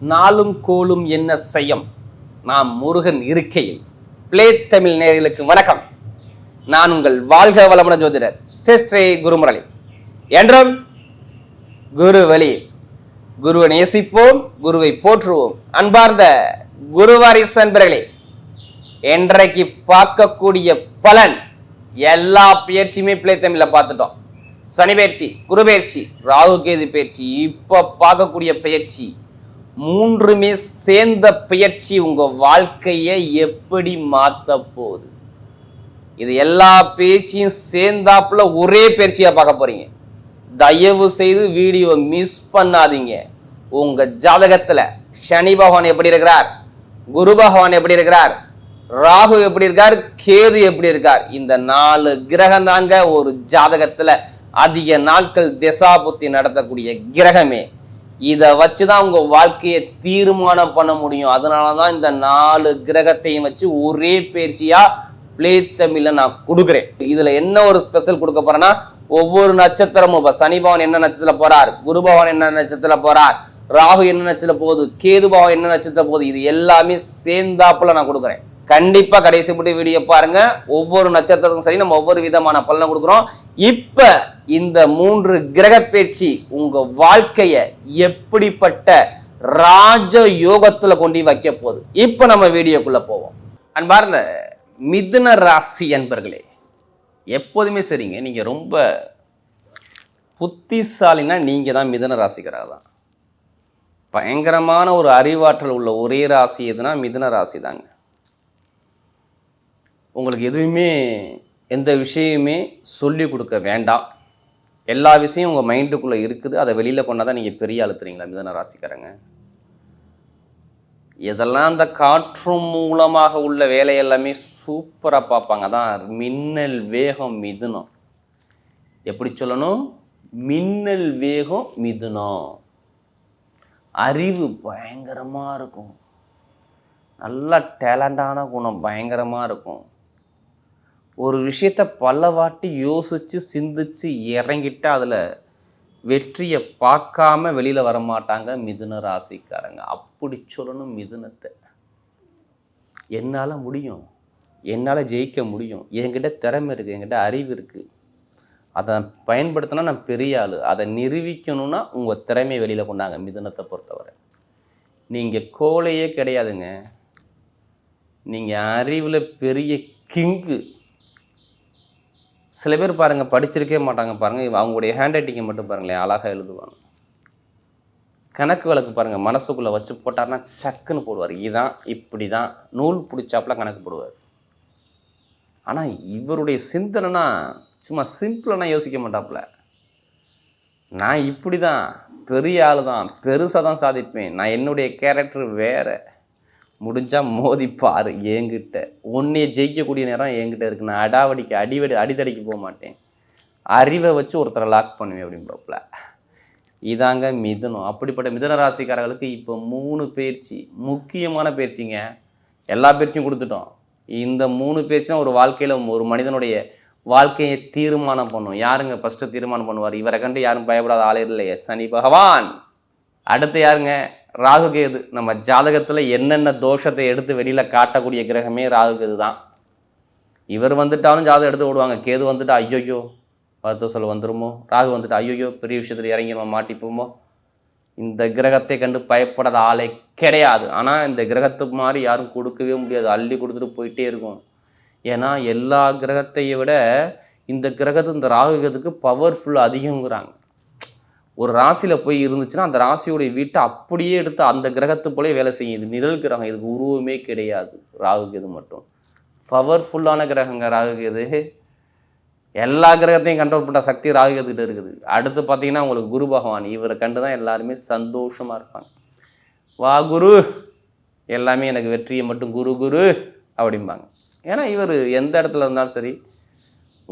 நாளும் கோலும் என்ன செய்யும்? நாம் முருகன் இருக்கையில். பிளே தமிழ் நேர்களுக்கு வணக்கம். நான் உங்கள் வாழ்க வளமுன ஜோதிடர் சிஸ்ரே குருமுரளி. என்றும் குரு வழி குருவை நேசிப்போம் குருவை போற்றுவோம். அன்பார்ந்த குருவாரிசு அன்பர்களே பார்க்கக்கூடிய பலன் எல்லா பயிற்சியுமே பிள்ளை தமிழில் பார்த்துட்டோம். சனி பயிற்சி குரு பயிற்சி ராகு கேது பயிற்சி இப்போ பார்க்கக்கூடிய பயிற்சி மூன்றுமே சேர்ந்த பயிற்சி உங்க வாழ்க்கையை எப்படி மாத்த போகுது? இது எல்லா பேச்சையும் சேர்ந்தாப்புல ஒரே பயிற்சியா பார்க்க போறீங்க. தயவு செய்து வீடியோ மிஸ் பண்ணாதீங்க. உங்க ஜாதகத்துல சனி பகவான் எப்படி இருக்கிறார்? குரு பகவான் எப்படி இருக்கிறார்? ராகு எப்படி இருக்கார்? கேது எப்படி இருக்கார்? இந்த நாலு கிரகம் தாங்க ஒரு ஜாதகத்துல அதிக நாட்கள் திசாபுத்தி நடத்தக்கூடிய கிரகமே. இதை வச்சு தான் உங்கள் வாழ்க்கையை தீர்மானம் பண்ண முடியும். அதனால தான் இந்த நாலு கிரகத்தையும் வச்சு ஒரே பயிற்சியா பிளே தமிழில் நான் கொடுக்குறேன். இதில் என்ன ஒரு ஸ்பெஷல் கொடுக்க போகிறேன்னா ஒவ்வொரு நட்சத்திரமும் இப்போ சனி என்ன நட்சத்திரத்தில் போகிறார் குரு பவன் என்ன நட்சத்திரத்தில் போகிறார் ராகு என்ன நட்சத்திரம் போகுது? கேது பவன் என்ன நட்சத்திரம் போகுது? இது எல்லாமே சேர்ந்தாப்புல நான் கொடுக்குறேன். கண்டிப்பாக கடைசி முடி வீடியோ பாருங்க. ஒவ்வொரு நட்சத்திரத்துக்கும் சரி நம்ம ஒவ்வொரு விதமான பலனை கொடுக்குறோம். இப்போ இந்த மூன்று கிரக பேச்சு உங்கள் வாழ்க்கையை எப்படிப்பட்ட ராஜ யோகத்தில் கொண்டு வைக்க போகுது. இப்போ நம்ம வீடியோக்குள்ளே போவோம். அன்பார்ந்த மிதுன ராசி அன்பர்களே எப்போதுமே சரிங்க. நீங்கள் ரொம்ப புத்திசாலினா நீங்கள் தான் மிதுன ராசிகராக தான். பயங்கரமான ஒரு அறிவாற்றல் உள்ள ஒரே ராசி எதுனா மிதுன ராசி தாங்க உங்களுக்கு எதுவுமே எந்த விஷயமே சொல்லி கொடுக்க வேண்டாம். எல்லா விஷயம் உங்கள் மைண்டுக்குள்ளே இருக்குது. அதை வெளியில் கொண்டாதான் நீங்கள் பெரிய அழுத்துறீங்களா மிதன ராசிக்காரங்க. இதெல்லாம் அந்த காற்று மூலமாக உள்ள வேலை எல்லாமே சூப்பராக பார்ப்பாங்க. அதான் மின்னல் வேகம் மிதுனம். எப்படி சொல்லணும்? மின்னல் வேகம் மிதுனம். அறிவு பயங்கரமாக இருக்கும். நல்ல டேலண்டான குணம் பயங்கரமாக இருக்கும். ஒரு விஷயத்த பலவாட்டி யோசித்து சிந்திச்சு இறங்கிட்டு அதில் வெற்றியை பார்க்காம வெளியில் வரமாட்டாங்க மிதுன ராசிக்காரங்க. அப்படி சொல்லணும் மிதுனத்தை. என்னால் முடியும். என்னால் ஜெயிக்க முடியும். என்கிட்ட திறமை இருக்குது என்கிட்ட அறிவு இருக்குது அதை பயன்படுத்தினா நான் பெரிய ஆள். அதை நிரூபிக்கணும்னா உங்கள் திறமையை வெளியில் கொண்டாங்க மிதுனத்தை பொறுத்தவரை. நீங்கள் கோழையே கிடையாதுங்க. நீங்கள் அறிவில் பெரிய கிங்கு. சில பேர் பாருங்கள் படிச்சிருக்கே மாட்டாங்க பாருங்கள் அவங்களுடைய ஹேண்ட் ரைட்டிங்கை மட்டும் பாருங்களேன் அழகாக எழுதுவாங்க. கணக்கு வழக்கு பாருங்கள் மனசுக்குள்ளே வச்சு போட்டார்னா சக்குன்னு போடுவார். இதான் இப்படி தான் நூல் பிடிச்சாப்புல கணக்கு போடுவார். ஆனால் இவருடைய சிந்தனைனா சும்மா சிம்பிளாக யோசிக்க மாட்டாப்புல. நான் இப்படி தான் பெரிய ஆள் தான் பெருசாக தான் சாதிப்பேன். நான் என்னுடைய கேரக்டர் வேறு. முடிஞ்சால் மோதிப்பார் என்கிட்ட உன்னைய ஜெயிக்கக்கூடிய நேரம் என்கிட்ட இருக்கு. நான் அடாவடிக்கு அடிவடி அடிதடிக்கு போக மாட்டேன். அறிவை வச்சு ஒருத்தரை லாக் பண்ணுவேன் அப்படின்றப்பல இதாங்க மிதனம். அப்படிப்பட்ட மிதன ராசிக்காரர்களுக்கு இப்போ மூணு பயிற்சி முக்கியமான பயிற்சிங்க. எல்லா பயிற்சியும் கொடுத்துட்டோம். இந்த மூணு பயிற்சி ஒரு வாழ்க்கையில் ஒரு மனிதனுடைய வாழ்க்கையை தீர்மானம் பண்ணும். யாருங்க ஃபஸ்ட்டு தீர்மானம் பண்ணுவார்? இவரை கண்டு யாரும் பயப்படாத ஆளே இல்லையே. சனி பகவான். அடுத்து யாருங்க? ராகு கேது நம்ம ஜாதகத்தில் என்னென்ன தோஷத்தை எடுத்து வெளியில் காட்டக்கூடிய கிரகமே ராகு கேது தான். இவர் வந்துட்டாலும் ஜாதகம் எடுத்து விடுவாங்க கேது வந்துட்டு ஐயோயோ மருத்துவ சொல்ல வந்துருமோ? ராகு வந்துட்டு ஐயோயோ பெரிய விஷயத்தில் இறங்கிடுமா மாட்டிப்போமோ? இந்த கிரகத்தை கண்டு பயப்படாத ஆளே கிடையாது. ஆனால் இந்த கிரகத்துக்கு மாதிரி யாரும் கொடுக்கவே முடியாது. அள்ளி கொடுத்துட்டு போயிட்டே இருக்கும். ஏன்னா எல்லா கிரகத்தையை விட இந்த கிரகத்து இந்த ராகுகத்துக்கு பவர்ஃபுல் அதிகங்கிறாங்க ஒரு ராசியில் போய் இருந்துச்சுன்னா அந்த ராசியோடைய வீட்டை அப்படியே எடுத்து அந்த கிரகத்து போலே வேலை செய்யும். இது நிழல் கிரகம் இதுக்கு உருவமே கிடையாது. ராகு கேது மட்டும். பவர்ஃபுல்லான கிரகங்க ராகு கேது. எல்லா கிரகத்தையும் கண்ட்ரோல் பண்ணுற சக்தி ராகு கேதுகிட்ட இருக்குது. அடுத்து பார்த்தீங்கன்னா உங்களுக்கு குரு பகவான். இவரை கண்டு தான் எல்லாருமே சந்தோஷமாக இருப்பாங்க. வா குரு. எல்லாமே எனக்கு வெற்றியை மட்டும் குரு குரு அப்படிம்பாங்க. ஏன்னா இவர் எந்த இடத்துல இருந்தாலும் சரி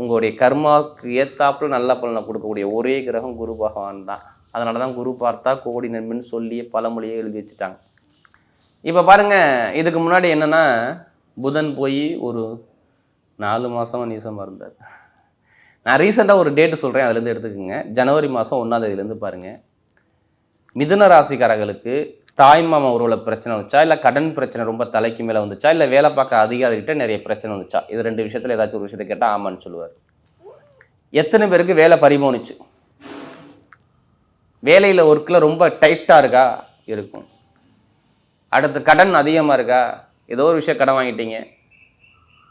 உங்களுடைய கர்மாவுக்கு ஏத்தாப்புல நல்ல பலனை கொடுக்கக்கூடிய ஒரே கிரகம் குரு பகவான் தான். அதனால தான் குரு பார்த்தா கோடி நன்மைன்னு சொல்லி பழமொழியே எழுதி வச்சுட்டாங்க. இப்போ பாருங்கள் இதுக்கு முன்னாடி என்னன்னா புதன் போய் ஒரு நாலு மாசமா நீசமாக இருந்தார். நான் ரீசெண்டாக ஒரு டேட்டு சொல்கிறேன் அதுலேருந்து எடுத்துக்கோங்க. ஜனவரி மாதம் ஒன்றாந்தேதியிலேருந்து பாருங்கள் மிதுன ராசிக்காரர்களுக்கு தாய்மாமா உறவில் பிரச்சனை வந்துச்சா? இல்லை கடன் பிரச்சனை ரொம்ப தலைக்கு மேலே வந்துச்சா? இல்லை வேலை பார்க்க அதிகாரிகிட்ட நிறைய பிரச்சனை வந்துச்சா? இது ரெண்டு விஷயத்தில் ஏதாச்சும் ஒரு விஷயத்தை கேட்டால் ஆமான்னு சொல்லுவார். எத்தனை பேருக்கு வேலை பறிபோணுச்சு வேலையில் ஒர்க்கில் ரொம்ப டைட்டாக இருக்கா? இருக்கும். அடுத்து கடன் அதிகமாக இருக்கா? ஏதோ ஒரு விஷயம் கடன் வாங்கிட்டீங்க.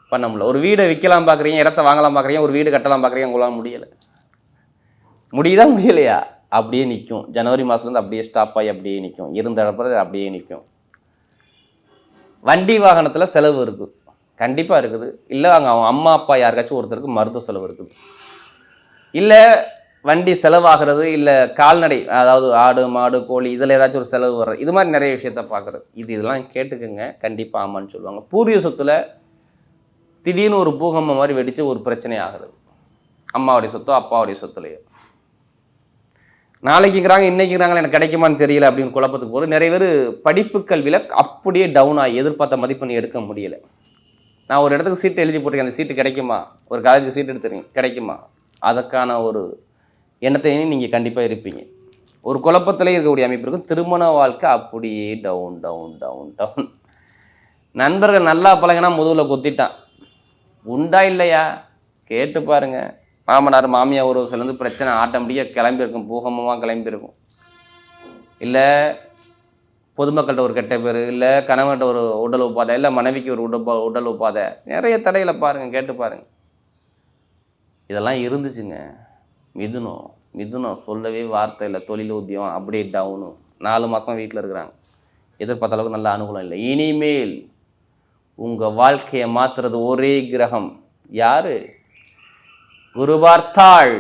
பண்ண முடியல. ஒரு வீடை விற்கலாம் பார்க்குறீங்க இடத்த வாங்கலாம் பார்க்குறீங்க ஒரு வீடு கட்டலாம் பார்க்குறீங்க உங்களால் முடியலை. முடியுதா முடியலையா? அப்படியே நிற்கும் ஜனவரி மாதத்துலேருந்து அப்படியே ஸ்டாப் ஆகி அப்படியே நிற்கும் இருந்த இடத்துல அப்படியே நிற்கும் வண்டி வாகனத்தில் செலவு இருக்குது கண்டிப்பாக இருக்குது. இல்லை அங்கே அவங்க அம்மா அப்பா யாருக்காச்சும் ஒருத்தருக்கு மருத்துவ செலவு இருக்குது. இல்லை வண்டி செலவாகிறது இல்லை கால்நடை அதாவது ஆடு மாடு கோழி இதில் ஏதாச்சும் ஒரு செலவு வர்றது இது மாதிரி நிறைய விஷயத்த பார்க்குறது. இது இதெல்லாம் கேட்டுக்கோங்க. கண்டிப்பாக ஆமான்னு சொல்லுவாங்க. பூர்வீக சொத்துல திடீர்னு ஒரு பூகம்பம் மாதிரி வெடித்து ஒரு பிரச்சனை ஆகுது. அம்மாவுடைய சொத்தோ அப்பாவுடைய சொத்துலையோ. நாளைக்குங்கிறாங்க இன்னைக்குங்கிறாங்க எனக்கு கிடைக்குமான்னு தெரியல அப்படின்னு குழப்பத்துக்கு போகிறது நிறைய பேர் படிப்பு கல்வியில் அப்படியே டவுன் ஆகி எதிர்பார்த்த மதிப்பெண் எடுக்க முடியல. நான் ஒரு இடத்துக்கு சீட்டு எழுதி போட்டிருக்கேன் அந்த சீட்டு கிடைக்குமா? ஒரு காலேஜ் சீட் எடுத்துறீங்க கிடைக்குமா? அதற்கான ஒரு எண்ணத்தையும் நீங்கள் கண்டிப்பாக இருப்பீங்க. ஒரு குழப்பத்திலே இருக்கக்கூடிய அமைப்பு இருக்கும். திருமண வாழ்க்கை அப்படியே டவுன் டவுன் டவுன் டவுன் நண்பர்கள் நல்லா பழகினா முதுகில் குத்திட்டான். உண்டா இல்லையா? கேட்டு பாருங்கள் மாமனார் மாமியார் உறவு சிலருந்து பிரச்சனை ஆட்டோமேட்டிக்காக கிளம்பியிருக்கும் பூகமமாக கிளம்பியிருக்கும். இல்லை பொதுமக்கள்கிட்ட ஒரு கெட்ட பேர் இல்லை கணவன்கிட்ட ஒரு உடல் உப்பாதை இல்லை மனைவிக்கு ஒரு உடல் உடல் உப்பாதை நிறைய தடைகளை பாருங்கள் கேட்டு பாருங்கள் இதெல்லாம் இருந்துச்சுங்க. மிதுனம் மிதுனம் சொல்லவே வார்த்தை இல்லை. தொழில் உத்தியம் அப்படியே டவுனு நாலு மாதம் வீட்டில் இருக்கிறாங்க. எதிர்பார்த்த அளவுக்கு நல்ல அனுகூலம் இல்லை. இனிமேல் உங்கள் வாழ்க்கையை மாற்றுறது ஒரே கிரகம். யார்? குரு பார்த்தாள்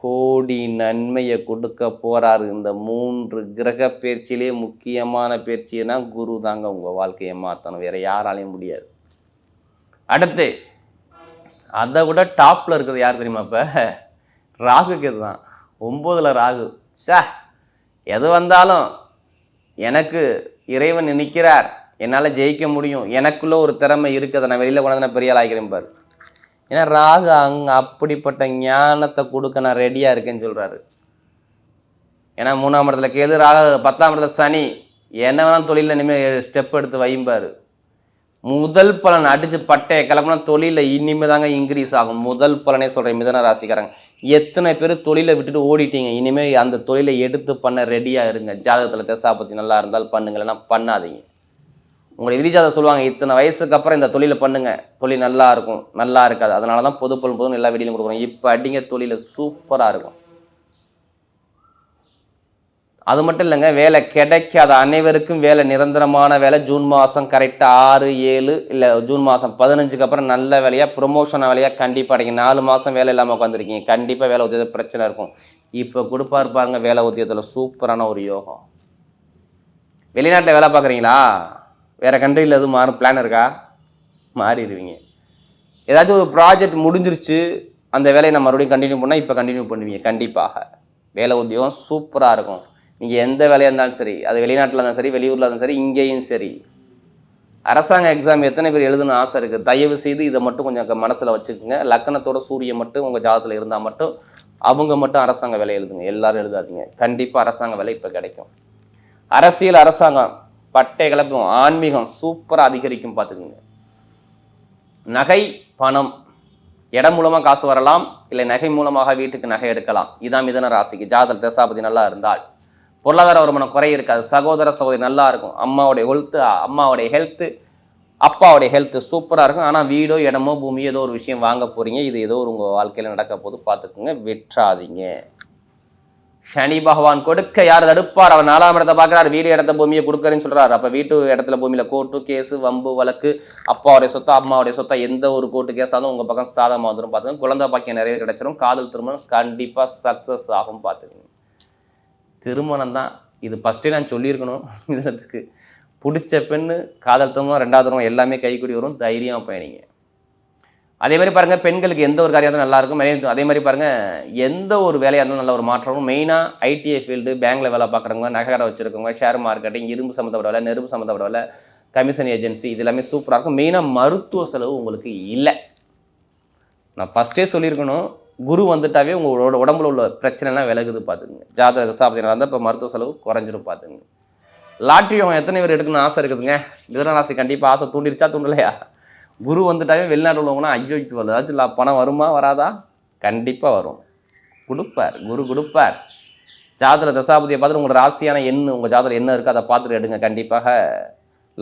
கோடி நன்மையை கொடுக்க போறாரு. இந்த மூன்று கிரக பேர்ச்சியிலே முக்கியமான பேர்ச்சினா குரு தாங்க உங்கள் வாழ்க்கையை மாற்றணும் வேற யாராலையும் முடியாது. அடுத்து அதை விட டாப்பில் இருக்கிறது யார் தெரியுமா இப்போ? ராகுக்கு தான். ஒம்போதில் ராகு. சே எது வந்தாலும் எனக்கு இறைவன் நிற்கிறார் என்னால் ஜெயிக்க முடியும். எனக்குள்ள ஒரு திறமை இருக்குது. அதை நான் வெளியில் கொண்டாந்து நான் பெரிய ஆள் பாரு. ஏன்னா ராகு அங்கே அப்படிப்பட்ட ஞானத்தை கொடுக்க நான் ரெடியாக இருக்கேன்னு சொல்கிறாரு ஏன்னா மூணாம் இடத்துல கேது ராகு பத்தாம் இடத்துல சனி. என்ன வேணாலும் தொழிலில் இனிமேல் ஸ்டெப் எடுத்து வைம்பார் முதல் பலன் அடிச்சு பட்டையை கிளம்புனா தொழிலில் இனிமே தாங்க இன்க்ரீஸ் ஆகும். முதல் பலனே சொல்கிறேன் மிதன ராசிக்காரங்க. எத்தனை பேர் தொழிலை விட்டுட்டு ஓடிட்டீங்க? இனிமேல் அந்த தொழிலை எடுத்து பண்ண ரெடியாக இருங்க. ஜாதகத்தில் தெசாபத்தி நல்லா இருந்தால் பண்ணுங்க இல்லைன்னா பண்ணாதீங்க. உங்களை விதிஜாதம் சொல்லுவாங்க இத்தனை வயசுக்கு அப்புறம் இந்த தொழிலை பண்ணுங்க. தொழில் நல்லா இருக்கும் நல்லா இருக்காது. அதனால தான் பொது பொருள் பொதுன்னு எல்லா வீடியும் கொடுக்குறோம் இப்போ அடிங்க தொழில சூப்பராக இருக்கும். அது மட்டும் இல்லைங்க வேலை கிடைக்காத அனைவருக்கும் வேலை நிரந்தரமான வேலை. ஜூன் மாதம் கரெக்டாக ஆறு ஏழு இல்லை ஜூன் மாதம் பதினஞ்சுக்கு அப்புறம் நல்ல வேலையாக ப்ரொமோஷன் வேலையாக கண்டிப்பாக அடைங்க. நாலு மாதம் வேலை இல்லாமல் உட்காந்துருக்கீங்க கண்டிப்பாக வேலை உத்தியோக பிரச்சனை இருக்கும். இப்போ கொடுப்பாரு பாருங்க வேலை உத்தியோகத்தில் சூப்பரான ஒரு யோகம். வெளிநாட்டில் வேலை பார்க்குறீங்களா? வேறு கண்ட்ரியில் எதுவும் மாறும்? பிளான் இருக்கா? மாறிடுவீங்க. ஏதாச்சும் ஒரு ப்ராஜெக்ட் முடிஞ்சிருச்சு அந்த வேலையை நான் மறுபடியும் கண்டினியூ பண்ணால் இப்போ கண்டினியூ பண்ணுவீங்க. கண்டிப்பாக. வேலை உத்தியோகம் சூப்பராக இருக்கும். நீங்கள் எந்த வேலையாக இருந்தாலும் சரி அது வெளிநாட்டில் இருந்தாலும் சரி வெளியூரில் இருந்தாலும் சரி இங்கேயும் சரி. அரசாங்க எக்ஸாம் எத்தனை பேர் எழுதணும்னு ஆசை இருக்குது தயவு செய்து இதை மட்டும் கொஞ்சம் மனசில் வச்சுக்கோங்க. லக்கணத்தோட சூரியன் மட்டும் உங்கள் ஜாதத்தில் இருந்தால் மட்டும் அவங்க மட்டும் அரசாங்க வேலை எழுதுங்க. எல்லாரும் எழுதாதீங்க. கண்டிப்பாக அரசாங்க வேலை இப்போ கிடைக்கும். அரசியல் அரசாங்கம். பட்டை கலப்பும் ஆன்மீகம் சூப்பராக அதிகரிக்கும் பார்த்துக்குங்க. நகை பணம் இடம் மூலமாக காசு வரலாம் இல்லை நகை மூலமாக வீட்டுக்கு நகை எடுக்கலாம். இதான் மிதன ராசிக்கு. ஜாதக தசாபதி நல்லா இருந்தால் பொருளாதார வருமானம் குறை இருக்காது. சகோதர சகோதரி நல்லா இருக்கும். அம்மாவுடைய ஹெல்த்து அம்மாவுடைய ஹெல்த்து அப்பாவுடைய ஹெல்த்து சூப்பராக இருக்கும். ஆனால் வீடோ இடமோ பூமியோ ஏதோ ஒரு விஷயம் வாங்க போகிறீங்க இது ஏதோ ஒரு உங்கள் வாழ்க்கையில் நடக்க போது பார்த்துக்குங்க. விட்டுறாதீங்க சனி பகவான் கொடுக்க யார் தடுப்பார்? அவர் நாலாம் இடத்தை பார்க்குறாரு. வீடு இடத்த பூமியை கொடுக்குறேன்னு சொல்றாரு. அப்போ வீட்டு இடத்துல பூமியில் கோர்ட்டு கேஸு வம்பு வழக்கு அப்பாவுடைய சொத்தா அம்மாவுடைய சொத்தா எந்த ஒரு கோர்ட்டு கேஸாலும் உங்கள் பக்கம் சாதமாக வந்துடும் பார்த்துங்க குழந்தை பாக்கியம் நிறைய கிடைச்சிரும். காதல் திருமணம் கண்டிப்பாக சக்ஸஸ் ஆகும் பார்த்துக்கங்க திருமணம் தான். இது ஃபஸ்ட்டே நான் சொல்லியிருக்கணும். இதுக்கு பிடிச்ச பெண்ணு காதல் திருமணம் ரெண்டாவது திருமணம் எல்லாமே கைக்குடி வரும். தைரியமாக பயணிங்க. அதே மாதிரி பாருங்க பெண்களுக்கு எந்த ஒரு காரியம் நல்லா இருக்கும். அதே- மாதிரி பாருங்க எந்த ஒரு வேலையாக இருந்தாலும் நல்ல ஒரு மாற்றம் மெயினாக ஐடிஐ ஃபீல்டு பேங்க்ல வேலை பார்க்குறவங்க நகைக்கடை வச்சிருக்கவங்க ஷேர் மார்க்கெட்டிங் இரும்பு சம்மந்தப்பட்ட வேலை நெருப்பு சம்மந்தப்பட்ட வேலை கமிஷன் ஏஜென்சி இது எல்லாமே சூப்பராக இருக்கும். மெயினாக மருத்துவ செலவு உங்களுக்கு இல்லை. நான் ஃபஸ்ட்டே சொல்லியிருக்கணும் குரு வந்துட்டாவே உங்களோட உடம்புல உள்ள பிரச்சனைலாம் விலகுது பார்த்துங்க ஜாதக தசாபதி நடந்தால் இப்போ மருத்துவ செலவு குறைஞ்சிரும் பார்த்துங்க லாட்ரி அவன் எத்தனை பேர் எடுக்கணும்னு ஆசை இருக்குதுங்க. மிதன ராசி கண்டிப்பாக ஆசை. தூண்டிருச்சா தூண்டலையா? குரு வந்துட்டாவே வெளிநாட்டில் உள்ளவங்கன்னா ஐயோ இப்போ ஏதாச்சும் பணம் வருமா வராதா? கண்டிப்பாக வரும். கொடுப்பார். குரு கொடுப்பார். ஜாதகத்தில் தசாபதியை பார்த்துட்டு உங்களோட ராசியான எண்ணு உங்கள் ஜாதகம் என்ன இருக்கோ அதை பார்த்துட்டு எடுங்க. கண்டிப்பாக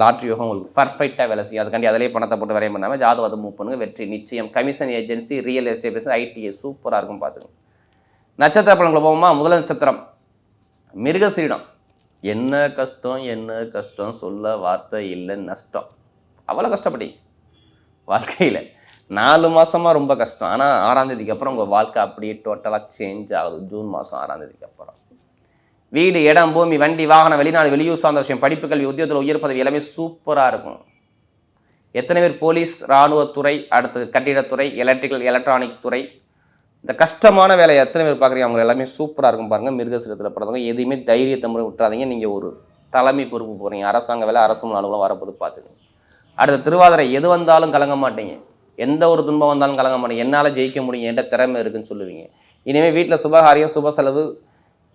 லாட்ரி யோகம் உங்களுக்கு பர்ஃபெக்டாக வேலை செய்யும். அதுக்காண்டி அதிலே பணத்தை போட்டு வரையும் பண்ணாமல் ஜாதகத்தை மூவ் பண்ணுங்கள் வெற்றி நிச்சயம். Commission agency real estate business ITI சூப்பராக இருக்கும் பார்த்துங்க நட்சத்திர பலன்களை போவோமா? முதல் நட்சத்திரம். மிருகஸ்ரீடம் என்ன கஷ்டம் என்ன கஷ்டம் சொல்ல வார்த்தை இல்லை நஷ்டம். அவ்வளோ கஷ்டப்பட்டீங்க. வாழ்க்கையில். நாலு மாதமாக ரொம்ப கஷ்டம். ஆனால் ஆறாந்தேதிக்கு அப்புறம் உங்கள் வாழ்க்கை அப்படியே டோட்டலாக சேஞ்ச் ஆகுது. ஜூன் மாதம் ஆறாந்தேதிக்கு அப்புறம். வீடு இடம் பூமி வண்டி வாகனம் வெளிநாடு வெளியூர் சார்ந்த விஷயம் படிப்பு கல்வி உத்தியோகத்தில் உயர் பதவி எல்லாமே சூப்பராக இருக்கும். எத்தனை பேர் போலீஸ் இராணுவத்துறை அடுத்து கட்டிடத்துறை எலக்ட்ரிக்கல் எலக்ட்ரானிக் துறை. இந்த கஷ்டமான வேலையை எத்தனை பேர் பார்க்குறீங்க? அவங்க எல்லாமே சூப்பராக இருக்கும் பாருங்கள் மிருகசீரத்தில் பிறந்தவங்க. எதுவுமே தைரியத்தை முறை விட்டுறாதீங்க. நீங்கள் ஒரு தலைமை பொறுப்பு போகிறீங்க அரசாங்க வேலை அரசு அலுவலம் வரப்போது பார்த்துக்கங்க. அடுத்த திருவாதிரை எது வந்தாலும் கலங்க மாட்டீங்க. எந்த ஒரு துன்பம் வந்தாலும் கலங்க மாட்டீங்க. என்னால் ஜெயிக்க முடியும். என்கிட்ட திறமை இருக்குன்னு சொல்லுவீங்க. இனிமேல் வீட்டில் சுபகாரியம் சுப செலவு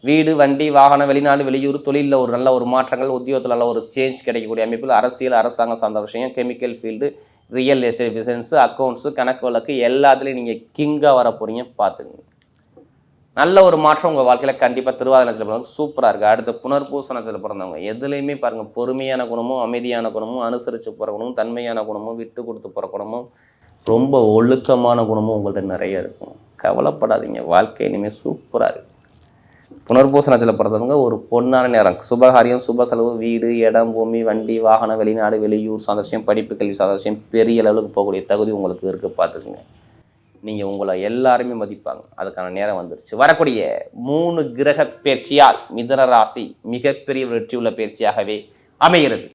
வீடு வண்டி வாகனம் வெளிநாடு வெளியூர் தொழிலில் ஒரு நல்ல ஒரு மாற்றங்கள் உத்தியோகத்தில் நல்ல ஒரு சேஞ்ச் கிடைக்கக்கூடிய அமைப்பில் அரசியல் அரசாங்கம் சார்ந்த விஷயம் chemical field real estate business accounts கணக்கு வழக்கு எல்லாத்துலேயும் நீங்கள் கிங்காக வர போகிறீங்க பார்த்துக்கோங்க. நல்ல ஒரு மாற்றம் உங்கள் வாழ்க்கையில் கண்டிப்பாக திருவாதிரை நட்சத்திரம் பிறந்தவங்க சூப்பராக இருக்குது அடுத்து புனர்பூச நட்சத்திரம் பிறந்தவங்க எதுலேயுமே பாருங்கள் பொறுமையான குணமும் அமைதியான குணமும் அனுசரித்து போகிற குணமும் தன்மையான குணமும் விட்டு கொடுத்து போகிற குணமும் ரொம்ப ஒழுக்கமான குணமும் உங்கள்கிட்ட நிறைய இருக்கும். கவலைப்படாதீங்க. வாழ்க்கை இனிமேல் சூப்பராக இருக்குது புனர்பூச நட்சத்திரம் பிறந்தவங்க ஒரு பொன்னான நேரம். சுபகாரியம் சுப செலவு வீடு இடம் பூமி வண்டி வாகனம் வெளிநாடு வெளியூர் சாதசியம் படிப்பு கல்வி சாதசியம் பெரிய அளவுக்கு போகக்கூடிய தகுதி உங்களுக்கு இருக்குது பார்த்துக்குங்க. நீங்கள் உங்களை எல்லாருமே மதிப்பாங்க. அதுக்கான நேரம் வந்துருச்சு. வரக்கூடிய மூணு கிரக பயிற்சியால் மிதன ராசி மிகப்பெரிய வெற்றியுள்ள பயிற்சியாகவே அமைகிறது.